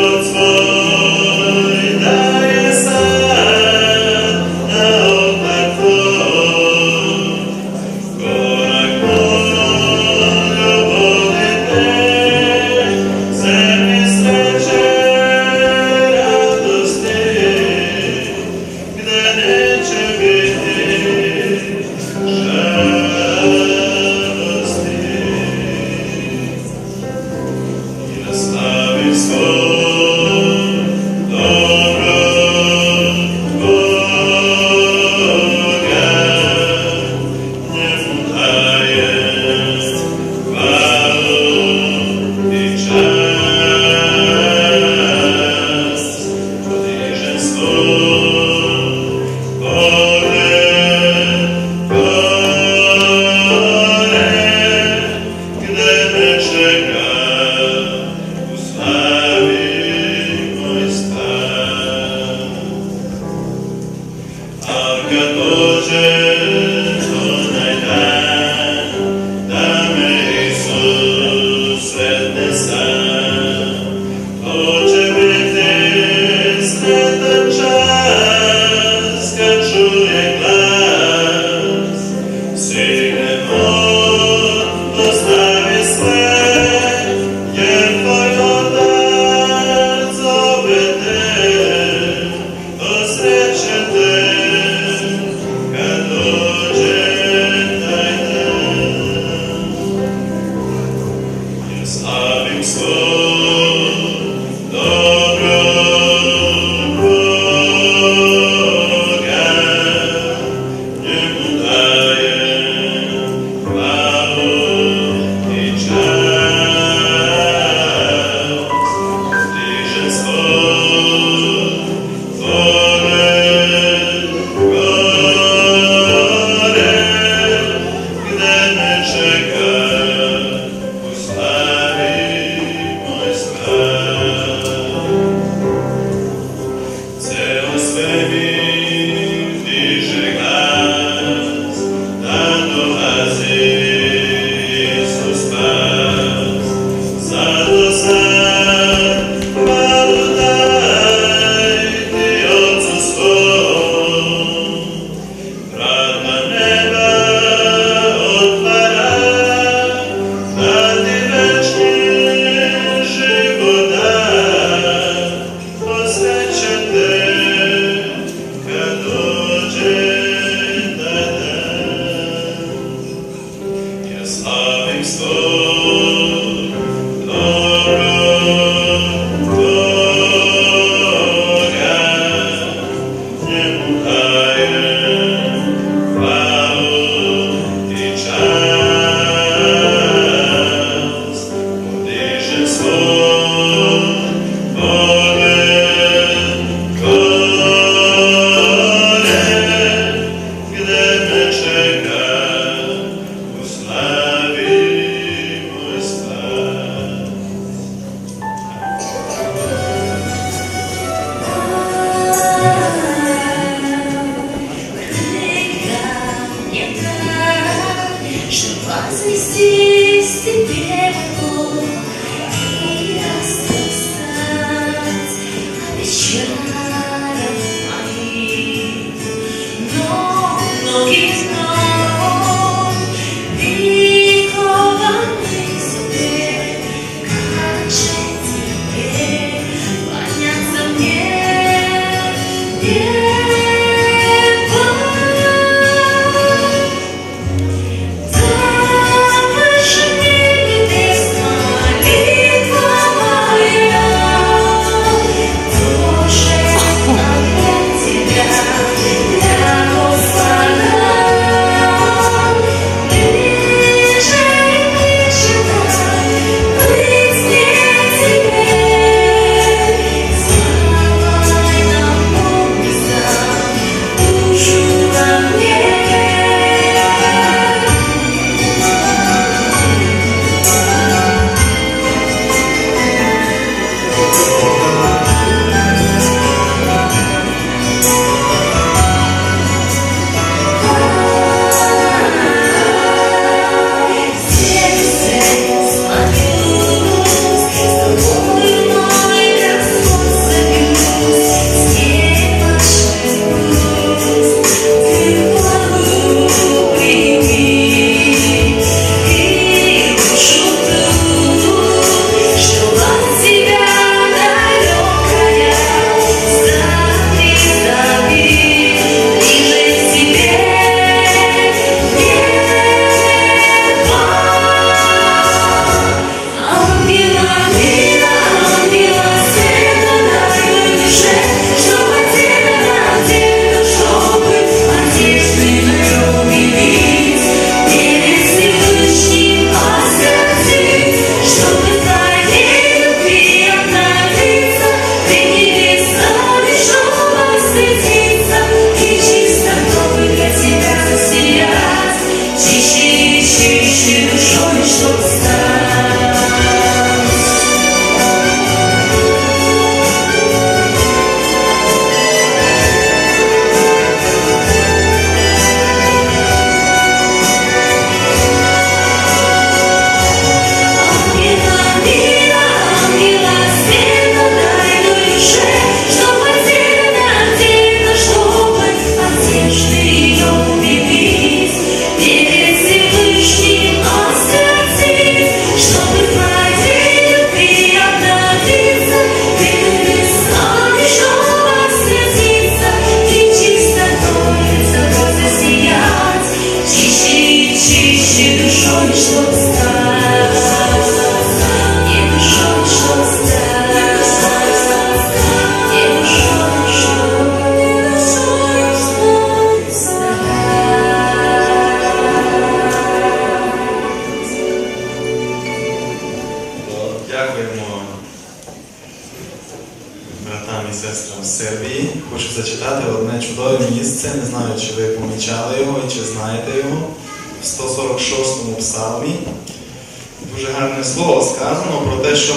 God's love. Жива звезде.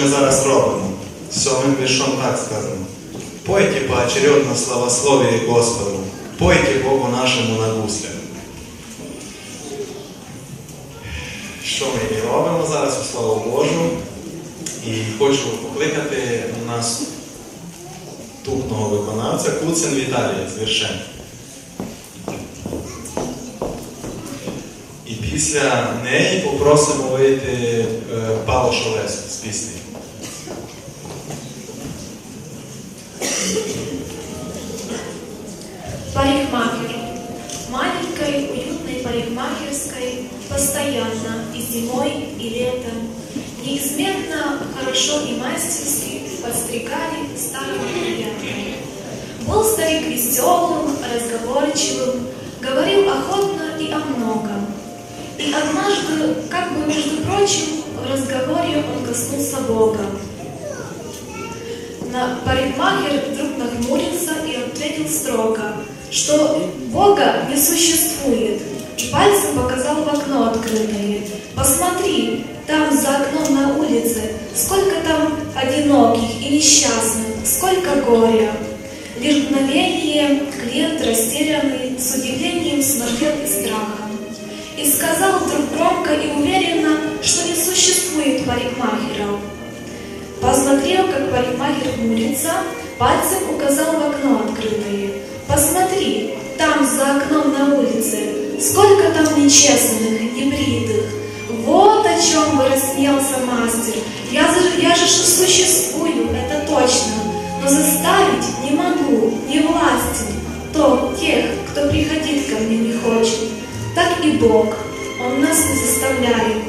Ми зараз робимо. Сьомим віршом так сказано. Пойте поочередно славословие Господу, пойте Богу нашому на гуслях. Що ми і робимо зараз у славу Божу. І хочу покликати у нас тупного виконавця Куцин Віталія з віршем. І після неї попросимо вийти е, Павло Шолес з пісні. Парикмахер. Маленькой, уютной парикмахерской постоянно и зимой, и летом неизменно хорошо и мастерски подстригали старого приятеля. Был старик веселым, разговорчивым, говорил охотно и о многом. И однажды, как бы между прочим, в разговоре он коснулся Бога. На парикмахер вдруг нахмурился и ответил строго, что Бога не существует, и пальцем показал в окно открытое. Посмотри, там за окном на улице, сколько там одиноких и несчастных, сколько горя. Лишь мгновение клиент растерянный с удивлением смотрел и страхом. И сказал вдруг громко и уверенно, что не существует парикмахеров. Посмотрел, как парикмахер хмурится, пальцем указал в окно открытое. Посмотри, там за окном на улице, сколько там нечестных, небритых. Вот о чем бы рассмеялся мастер. Я, же- я же существую, это точно, но заставить не могу, не властен. То тех, кто приходить ко мне не хочет, так и Бог, Он нас не заставляет.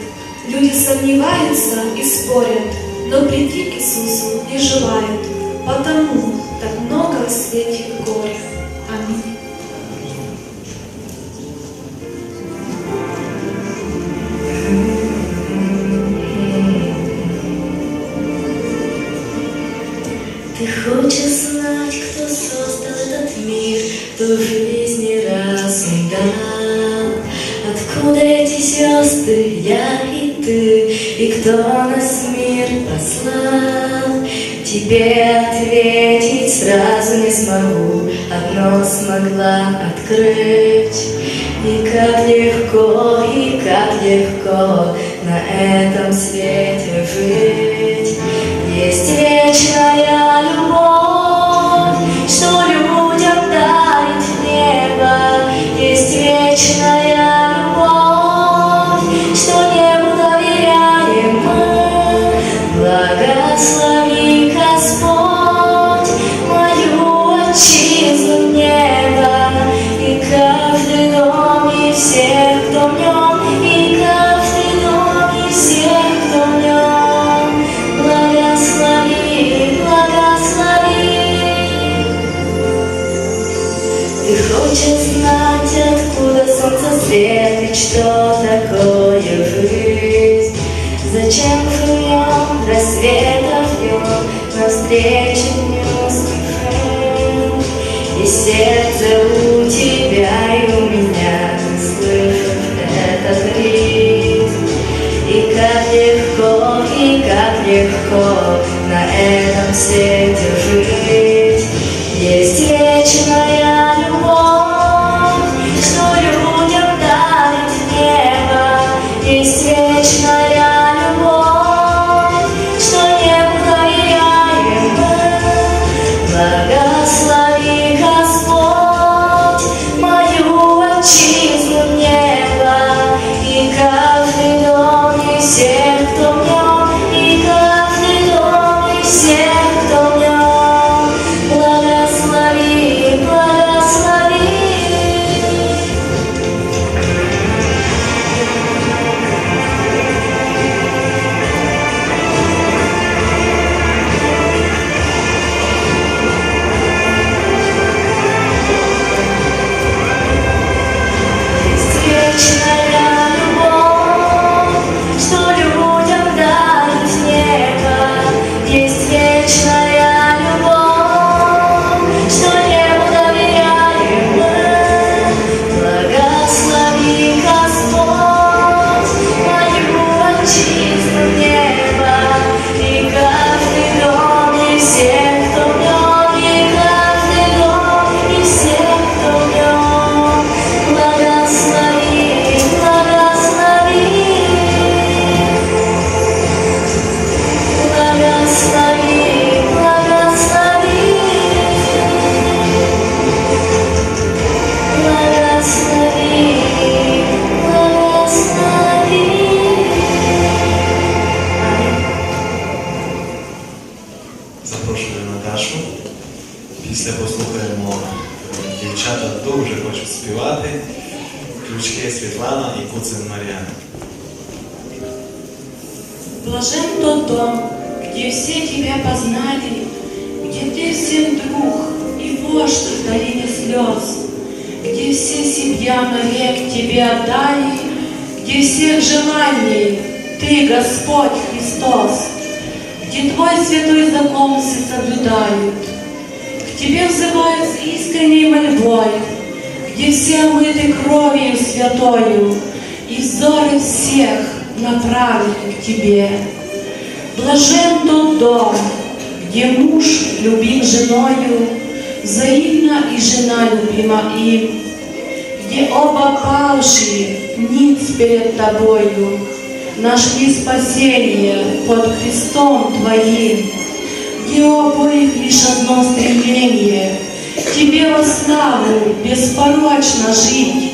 Люди сомневаются и спорят, но прийти к Иисусу не желают, потому так много в свете горя. Аминь. Ты хочешь знать, кто создал этот мир, кто жизнь не раз он дал? Откуда эти звезды, я и ты, и кто нас? Тебе ответить сразу не смогу, одно смогла открыть. И как легко, и как легко на этом свете к тебе. Блажен тот дом, где муж любим женою, взаимно и жена любима им, где оба павшие ниц перед тобою нашли спасение под крестом твоим, где у обоих лишь одно стремление — тебе во славу беспорочно жить,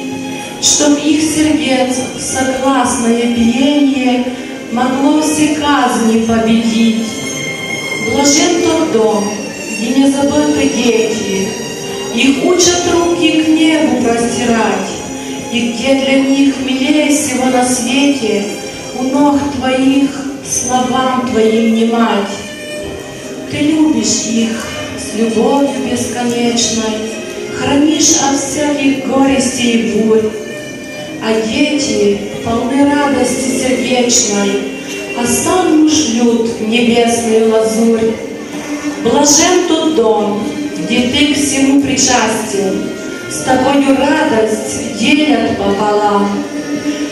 чтоб их сердец согласное биение могло все казни победить. Блажен тот дом, где не забыты дети, их учат руки к небу простирать, и где для них милее всего на свете у ног твоих словам твоим внимать. Ты любишь их с любовью бесконечной, хранишь от всяких горестей и бурь, а дети полны радости сердечной, а сам муж лют небесную лазурь. Блажен тот дом, где ты к всему причастен, с тобою радость делят пополам.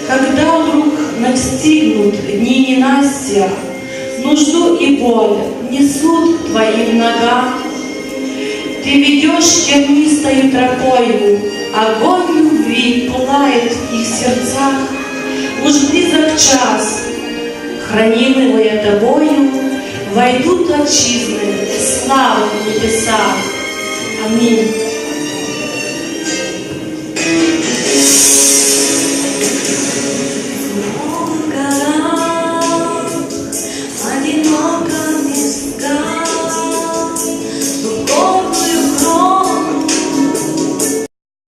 Когда вдруг настигнут дни ненастья, нужду и боль несут к твоим ногам. Ты ведешь тернистою тропою, огонь любви пылает в их сердцах. Уж близок час, хранимые тобою, войдут отчизны славы в небесах. Аминь.